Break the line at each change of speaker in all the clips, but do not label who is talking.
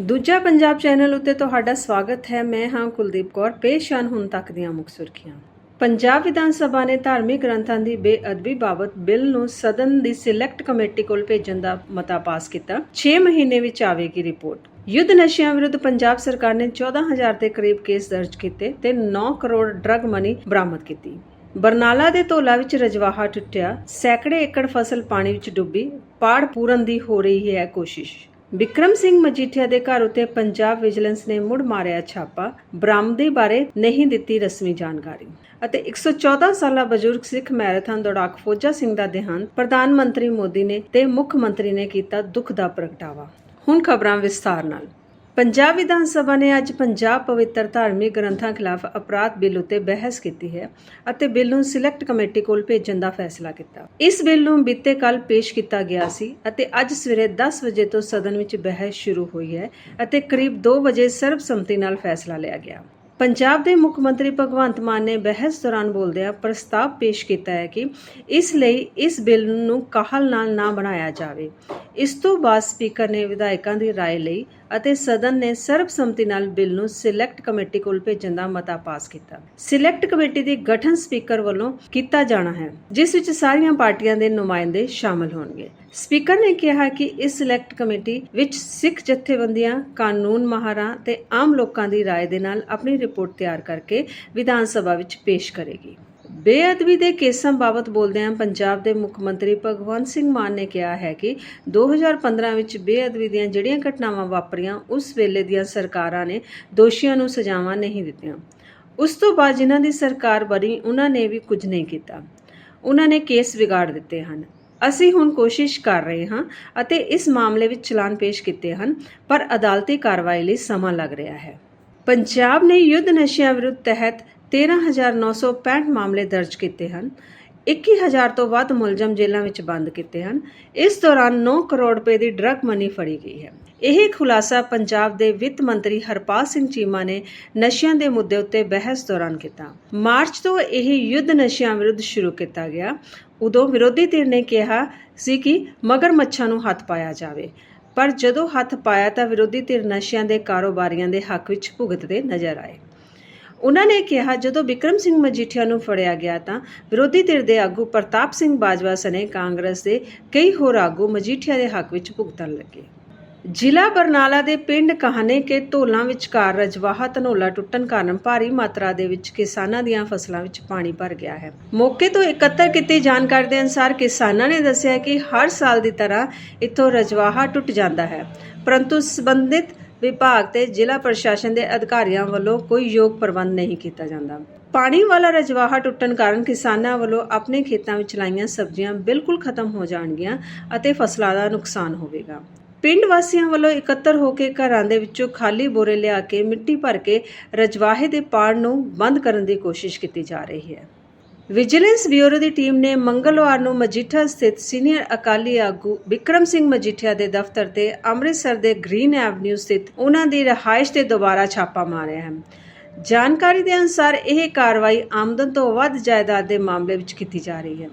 ਦੂਜਾ ਪੰਜਾਬ ਚੈਨਲ ਉੱਤੇ ਤੁਹਾਡਾ ਸਵਾਗਤ ਹੈ। ਮੈਂ ਹਾਂ ਕੁਲਦੀਪ ਕੌਰ। ਪੇਸ਼ ਹਨ ਹੁਣ ਤੱਕ ਦੀਆਂ ਮੁੱਖ ਸੁਰਖੀਆਂ। ਪੰਜਾਬ ਵਿਧਾਨ ਸਭਾ ਨੇ ਧਾਰਮਿਕ ਗ੍ਰੰਥਾਂ ਦੀ ਬੇਅਦਬੀ ਬਾਬਤ ਬਿੱਲ ਨੂੰ ਸਦਨ ਦੀ ਸਿਲੈਕਟ ਕਮੇਟੀ ਕੋਲ ਭੇਜਣ ਦਾ ਮਤਾ ਪਾਸ ਕੀਤਾ। 6 ਮਹੀਨੇ ਵਿੱਚ ਆਵੇਗੀ ਰਿਪੋਰਟ। ਯੁੱਧ ਨਸ਼ਿਆਂ ਵਿਰੁੱਧ ਪੰਜਾਬ ਸਰਕਾਰ ਨੇ 14000 ਦੇ ਕਰੀਬ ਕੇਸ ਦਰਜ ਕੀਤੇ ਤੇ 9 ਕਰੋੜ ਡਰੱਗ ਮਨੀ ਬਰਾਮਦ ਕੀਤੀ। ਬਰਨਾਲਾ ਦੇ ਧੋਲਾ ਵਿੱਚ ਰਜਵਾਹਾ ਟੁੱਟਿਆ। ਸੈਂਕੜੇ ਏਕੜ ਫਸਲ ਪਾਣੀ ਵਿੱਚ ਡੁੱਬੀ। ਪਾੜ ਪੂਰਨ ਦੀ ਹੋ ਰਹੀ ਹੈ ਕੋਸ਼ਿਸ਼। ਵਿਕਰਮ ਸਿੰਘ ਮਜੀਠੀਆ ਦੇ ਘਰ ਉਤੇ ਪੰਜਾਬ ਵਿਜੀਲੈਂਸ ਨੇ ਮੁੜ ਮਾਰਿਆ ਛਾਪਾ। ਬਰਾਮਦੀ ਬਾਰੇ ਨਹੀਂ ਦਿੱਤੀ ਰਸਮੀ ਜਾਣਕਾਰੀ। ਅਤੇ 114 ਸਾਲਾ ਬਜ਼ੁਰਗ ਸਿੱਖ ਮੈਰਾਥਨ ਦੌੜਾਕ ਫੌਜਾ ਸਿੰਘ ਦਾ ਦੇਹਾਂਤ ਪ੍ਰਧਾਨ ਮੰਤਰੀ ਮੋਦੀ ਨੇ ਤੇ ਮੁੱਖ ਮੰਤਰੀ ਨੇ ਕੀਤਾ ਦੁੱਖ ਦਾ ਪ੍ਰਗਟਾਵਾ। ਹੁਣ ਖਬਰਾਂ ਵਿਸਥਾਰ ਨਾਲ। ਪੰਜਾਬ ਵਿਧਾਨ ਸਭਾ ਨੇ ਅੱਜ ਪੰਜਾਬ ਪਵਿੱਤਰ ਧਾਰਮਿਕ ਗ੍ਰੰਥਾਂ ਖਿਲਾਫ ਅਪਰਾਧ ਬਿੱਲ ਉੱਤੇ ਬਹਿਸ ਕੀਤੀ ਹੈ ਅਤੇ ਬਿੱਲ ਨੂੰ ਸਿਲੈਕਟ ਕਮੇਟੀ ਕੋਲ ਭੇਜਣ ਦਾ ਫੈਸਲਾ ਕੀਤਾ। ਇਸ ਬਿੱਲ ਨੂੰ ਬੀਤੇ ਕੱਲ ਪੇਸ਼ ਕੀਤਾ ਗਿਆ ਸੀ ਅਤੇ ਅੱਜ ਸਵੇਰੇ 10 ਵਜੇ ਤੋਂ ਸਦਨ ਵਿੱਚ ਬਹਿਸ ਸ਼ੁਰੂ ਹੋਈ ਹੈ ਅਤੇ ਕਰੀਬ 2 ਵਜੇ ਸਰਬਸੰਮਤੀ ਨਾਲ ਫੈਸਲਾ ਲਿਆ ਗਿਆ। ਪੰਜਾਬ ਦੇ ਮੁੱਖ ਮੰਤਰੀ ਭਗਵੰਤ ਮਾਨ ਨੇ ਬਹਿਸ ਦੌਰਾਨ ਬੋਲਦਿਆਂ ਪ੍ਰਸਤਾਵ ਪੇਸ਼ ਕੀਤਾ ਹੈ ਕਿ ਇਸ ਲਈ ਇਸ ਬਿੱਲ ਨੂੰ ਕਾਹਲ ਨਾਲ ਨਾ ਬਣਾਇਆ ਜਾਵੇ ਇਸ ਤੋਂ ਬਾਅਦ ਸਪੀਕਰ ਨੇ ਵਿਧਾਇਕਾਂ ਦੀ رائے ਲਈ ਅਤੇ ਸਦਨ ਨੇ ਸਰਬਸੰਮਤੀ ਨਾਲ ਬਿੱਲ ਨੂੰ ਸਿਲੈਕਟ ਕਮੇਟੀ ਕੋਲ ਭੇਜਣ ਦਾ ਮਤਾ ਪਾਸ ਕੀਤਾ ਸਿਲੈਕਟ ਕਮੇਟੀ ਦੀ ਗਠਨ ਸਪੀਕਰ ਵੱਲੋਂ ਕੀਤਾ ਜਾਣਾ ਹੈ ਜਿਸ ਵਿੱਚ ਸਾਰੀਆਂ ਪਾਰਟੀਆਂ ਦੇ ਨੁਮਾਇੰਦੇ ਸ਼ਾਮਲ ਹੋਣਗੇ ਸਪੀਕਰ ਨੇ ਕਿਹਾ ਕਿ ਇਸ ਸਿਲੈਕਟ ਕਮੇਟੀ ਵਿੱਚ ਸਿੱਖ ਜਥੇਬੰਦੀਆਂ ਕਾਨੂੰਨ ਮਾਹਰਾਂ ਤੇ ਆਮ ਲੋਕਾਂ ਦੀ رائے ਦੇ ਨਾਲ ਆਪਣੀ ਰਿਪੋਰਟ ਤਿਆਰ ਕਰਕੇ ਵਿਧਾਨ ਸਭਾ ਵਿੱਚ ਪੇਸ਼ ਕਰੇਗੀ ਬੇਅਦਬੀ ਦੇ ਕੇਸਾਂ ਬਾਬਤ ਬੋਲਦਿਆਂ ਪੰਜਾਬ ਦੇ ਮੁੱਖ ਮੰਤਰੀ ਭਗਵੰਤ ਸਿੰਘ ਮਾਨ ਨੇ ਕਿਹਾ ਹੈ ਕਿ 2015 ਵਿੱਚ ਬੇਅਦਬੀ ਦੀਆਂ ਜਿਹੜੀਆਂ ਘਟਨਾਵਾਂ ਵਾਪਰੀਆਂ ਉਸ ਵੇਲੇ ਦੀਆਂ ਸਰਕਾਰਾਂ ਨੇ ਦੋਸ਼ੀਆਂ ਨੂੰ ਸਜ਼ਾਵਾਂ ਨਹੀਂ ਦਿੱਤੀਆਂ ਉਸ ਤੋਂ ਬਾਅਦ ਜਿਨ੍ਹਾਂ ਦੀ ਸਰਕਾਰ ਬਣੀ ਉਹਨਾਂ ਨੇ ਵੀ ਕੁਝ ਨਹੀਂ ਕੀਤਾ ਉਹਨਾਂ ਨੇ ਕੇਸ ਵਿਗਾੜ ਦਿੱਤੇ ਹਨ ਅਸੀਂ ਹੁਣ ਕੋਸ਼ਿਸ਼ ਕਰ ਰਹੇ ਹਾਂ ਅਤੇ ਇਸ ਮਾਮਲੇ ਵਿੱਚ ਚਲਾਨ ਪੇਸ਼ ਕੀਤੇ ਹਨ, ਪਰ ਅਦਾਲਤੀ ਕਾਰਵਾਈ ਲਈ ਸਮਾਂ ਲੱਗ ਰਿਹਾ ਹੈ। ਪੰਜਾਬ ਨੇ ਯੁੱਧ ਨਸ਼ਿਆਂ ਵਿਰੁੱਧ ਤਹਿਤ 13965 ਮਾਮਲੇ ਦਰਜ ਕੀਤੇ ਹਨ। 21000 ਤੋਂ ਵੱਧ ਮੁਲਜ਼ਮ ਜੇਲ੍ਹਾਂ ਵਿੱਚ ਬੰਦ ਕੀਤੇ ਹਨ। ਇਸ ਦੌਰਾਨ 9 ਕਰੋੜ ਰੁਪਏ ਦੀ ਡਰੱਗ ਮਨੀ ਫੜੀ ਗਈ ਹੈ। ਇਹ ਖੁਲਾਸਾ ਪੰਜਾਬ ਦੇ ਵਿੱਤ ਮੰਤਰੀ ਹਰਪਾਲ ਸਿੰਘ ਚੀਮਾ ਨੇ ਨਸ਼ਿਆਂ ਦੇ ਮੁੱਦੇ ਉੱਤੇ ਬਹਿਸ ਦੌਰਾਨ ਕੀਤਾ। ਮਾਰਚ ਤੋਂ ਇਹ ਯੁੱਧ ਨਸ਼ਿਆਂ ਵਿਰੁੱਧ ਸ਼ੁਰੂ ਕੀਤਾ ਗਿਆ। ਉਦੋਂ ਵਿਰੋਧੀ ਧਿਰ ਨੇ ਕਿਹਾ ਸੀ ਕਿ ਮਗਰਮੱਛਾਂ ਨੂੰ ਹੱਥ ਪਾਇਆ ਜਾਵੇ। ਪਰ ਜਦੋਂ ਹੱਥ ਪਾਇਆ ਤਾਂ ਵਿਰੋਧੀ ਧਿਰ ਨਸ਼ਿਆਂ ਦੇ ਕਾਰੋਬਾਰੀਆਂ ਦੇ ਹੱਕ ਵਿੱਚ ਭੁਗਤਦੇ ਨਜ਼ਰ ਆਏ। ਉਹਨਾਂ ਨੇ ਕਿਹਾ, ਜਦੋਂ ਵਿਕਰਮ ਸਿੰਘ ਮਜੀਠੀਆ ਨੂੰ ਫੜਿਆ ਗਿਆ ਤਾਂ ਵਿਰੋਧੀ ਧਿਰ ਦੇ ਆਗੂ ਪ੍ਰਤਾਪ ਸਿੰਘ ਬਾਜਵਾ ਸਣੇ ਕਾਂਗਰਸ ਦੇ ਕਈ ਹੋਰ ਆਗੂ ਮਜੀਠੀਆ ਦੇ ਹੱਕ ਵਿੱਚ ਭੁਗਤਣ ਲੱਗੇ। ਜ਼ਿਲ੍ਹਾ ਬਰਨਾਲਾ ਦੇ ਪਿੰਡ ਕਹਾਣੇ ਕੇ ਢੋਲਾਂ ਵਿਚਕਾਰ ਰਜਵਾਹਾ ਧਨੋਲਾ ਟੁੱਟਣ ਕਾਰਨ ਭਾਰੀ ਮਾਤਰਾ ਦੇ ਵਿੱਚ ਕਿਸਾਨਾਂ ਦੀਆਂ ਫਸਲਾਂ ਵਿੱਚ ਪਾਣੀ ਭਰ ਗਿਆ ਹੈ। ਮੌਕੇ ਤੋਂ ਇਕੱਤਰ ਕੀਤੀ ਜਾਣਕਾਰੀ ਦੇ ਅਨੁਸਾਰ ਕਿਸਾਨਾਂ ਨੇ ਦੱਸਿਆ ਕਿ ਹਰ ਸਾਲ ਦੀ ਤਰ੍ਹਾਂ ਇੱਥੋਂ ਰਜਵਾਹਾ ਟੁੱਟ ਜਾਂਦਾ ਹੈ। ਪਰੰਤੂ ਸੰਬੰਧਿਤ ਵਿਭਾਗ ਤੇ ਜ਼ਿਲ੍ਹਾ ਪ੍ਰਸ਼ਾਸਨ ਦੇ ਅਧਿਕਾਰੀਆਂ ਵੱਲੋਂ ਕੋਈ ਯੋਗ ਪ੍ਰਬੰਧ ਨਹੀਂ ਕੀਤਾ ਜਾਂਦਾ। ਪਾਣੀ ਵਾਲਾ ਰਜਵਾਹਾ ਟੁੱਟਣ ਕਾਰਨ ਕਿਸਾਨਾਂ ਵੱਲੋਂ ਆਪਣੇ ਖੇਤਾਂ ਵਿੱਚ ਲਾਈਆਂ ਸਬਜ਼ੀਆਂ ਬਿਲਕੁਲ ਖਤਮ ਹੋ ਜਾਣਗੀਆਂ ਅਤੇ ਫਸਲਾਂ ਦਾ ਨੁਕਸਾਨ ਹੋਵੇਗਾ। ਪਿੰਡ ਵਾਸੀਆਂ ਵੱਲੋਂ ਇਕੱਤਰ ਹੋ ਕੇ ਘਰਾਂ ਦੇ ਵਿੱਚੋਂ ਖਾਲੀ ਬੋਰੇ ਲਿਆ ਕੇ ਮਿੱਟੀ ਭਰ ਕੇ ਰਜਵਾਹੇ ਦੇ ਪਾੜ ਨੂੰ ਬੰਦ ਕਰਨ ਦੀ ਕੋਸ਼ਿਸ਼ ਕੀਤੀ ਜਾ ਰਹੀ ਹੈ। ਵਿਜੀਲੈਂਸ ਬਿਊਰੋ ਦੀ ਟੀਮ ਨੇ ਮੰਗਲਵਾਰ ਨੂੰ ਮਜੀਠਾ ਸਥਿਤ ਸੀਨੀਅਰ ਅਕਾਲੀ ਆਗੂ ਵਿਕਰਮ ਸਿੰਘ ਮਜੀਠੀਆ ਦੇ ਦਫ਼ਤਰ ਤੇ ਅੰਮ੍ਰਿਤਸਰ ਦੇ ਗ੍ਰੀਨ ਐਵਨਿਊ ਸਥਿਤ ਉਹਨਾਂ ਦੀ ਰਹਾਇਸ਼ ਤੇ ਦੁਬਾਰਾ ਛਾਪਾ ਮਾਰਿਆ ਹੈ। ਜਾਣਕਾਰੀ ਦੇ ਅਨੁਸਾਰ ਇਹ ਕਾਰਵਾਈ ਆਮਦਨ ਤੋਂ ਵੱਧ ਜਾਇਦਾਦ ਦੇ ਮਾਮਲੇ ਵਿੱਚ ਕੀਤੀ ਜਾ ਰਹੀ ਹੈ।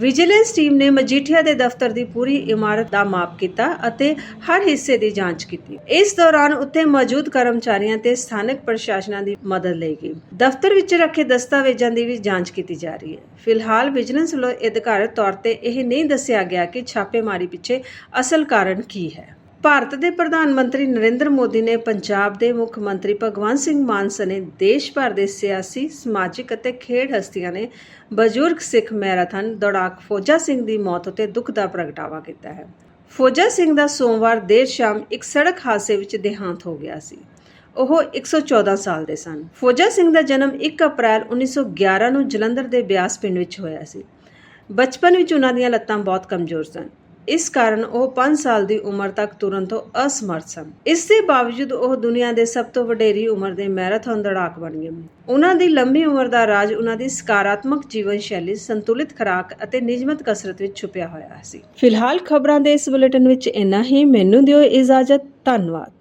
ਵਿਜੀਲੈਂਸ ਟੀਮ ਨੇ ਮਜੀਠੀਆ ਦੇ ਦਫ਼ਤਰ ਦੀ ਪੂਰੀ ਇਮਾਰਤ ਦਾ ਮਾਪ ਕੀਤਾ ਅਤੇ ਹਰ ਹਿੱਸੇ ਦੀ ਜਾਂਚ ਕੀਤੀ। ਇਸ ਦੌਰਾਨ ਉੱਥੇ ਮੌਜੂਦ ਕਰਮਚਾਰੀਆਂ ਤੇ ਸਥਾਨਕ ਪ੍ਰਸ਼ਾਸਨਾਂ ਦੀ ਮਦਦ ਲਈ ਗਈ। ਦਫ਼ਤਰ ਵਿੱਚ ਰੱਖੇ ਦਸਤਾਵੇਜ਼ਾਂ ਦੀ ਵੀ ਜਾਂਚ ਕੀਤੀ ਜਾ ਰਹੀ ਹੈ। ਫਿਲਹਾਲ ਵਿਜੀਲੈਂਸ ਵੱਲੋਂ ਅਧਿਕਾਰਤ ਤੌਰ ਤੇ ਇਹ ਨਹੀਂ ਦੱਸਿਆ ਗਿਆ ਕਿ ਛਾਪੇਮਾਰੀ ਪਿੱਛੇ ਅਸਲ ਕਾਰਨ ਕੀ ਹੈ। ਭਾਰਤ ਦੇ ਪ੍ਰਧਾਨ ਮੰਤਰੀ ਨਰਿੰਦਰ ਮੋਦੀ ਨੇ ਪੰਜਾਬ ਦੇ ਮੁੱਖ ਮੰਤਰੀ ਭਗਵੰਤ ਸਿੰਘ ਮਾਨ ਸਣੇ ਦੇਸ਼ ਭਰ ਦੇ ਸਿਆਸੀ, ਸਮਾਜਿਕ ਅਤੇ ਖੇਡ ਹਸਤੀਆਂ ਨੇ ਬਜ਼ੁਰਗ ਸਿੱਖ ਮੈਰਾਥਨ ਦੌੜਾਕ ਫੌਜਾ ਸਿੰਘ ਦੀ ਮੌਤ ਉਤੇ ਦੁੱਖ ਦਾ ਪ੍ਰਗਟਾਵਾ ਕੀਤਾ ਹੈ। ਫੌਜਾ ਸਿੰਘ ਦਾ ਸੋਮਵਾਰ ਦੇਰ ਸ਼ਾਮ ਇੱਕ ਸੜਕ ਹਾਦਸੇ ਵਿੱਚ ਦੇਹਾਂਤ ਹੋ ਗਿਆ ਸੀ। ਉਹ 114 ਸਾਲ ਦੇ ਸਨ। ਫੌਜਾ ਸਿੰਘ ਦਾ ਜਨਮ 1 ਅਪ੍ਰੈਲ 1911 ਨੂੰ ਜਲੰਧਰ ਦੇ ਬਿਆਸ ਪਿੰਡ ਵਿੱਚ ਹੋਇਆ ਸੀ। ਬਚਪਨ ਵਿੱਚ ਉਹਨਾਂ ਦੀਆਂ ਲੱਤਾਂ ਬਹੁਤ ਕਮਜ਼ੋਰ ਸਨ। ਇਸ ਕਾਰਨ ਉਹ 5 ਸਾਲ ਦੀ ਉਮਰ ਤੱਕ ਤੁਰਨ ਤੋਂ ਅਸਮਰਥ ਸਨ। ਇਸ ਦੇ ਬਾਵਜੂਦ ਉਹ ਦੁਨੀਆ ਦੇ ਸਭ ਤੋਂ ਵਡੇਰੀ ਉਮਰ ਦੇ ਮੈਰਾਥਨ ਦੌੜਾਕ ਬਣ ਗਏ ਉਹਨਾਂ ਦੀ ਲੰਬੀ ਉਮਰ ਦਾ ਰਾਜ ਉਹਨਾਂ ਦੀ ਸਕਾਰਾਤਮਕ ਜੀਵਨ ਸ਼ੈਲੀ ਸੰਤੁਲਿਤ ਖੁਰਾਕ ਅਤੇ ਨਿਯਮਤ ਕਸਰਤ ਵਿੱਚ ਛੁਪਿਆ ਹੋਇਆ ਸੀ। ਫਿਲਹਾਲ ਖਬਰਾਂ ਦੇ ਇਸ ਬੁਲੇਟਿਨ ਵਿੱਚ ਇੰਨਾ ਹੀ। ਮੈਨੂੰ ਦਿਓ ਇਜਾਜ਼ਤ। ਧੰਨਵਾਦ।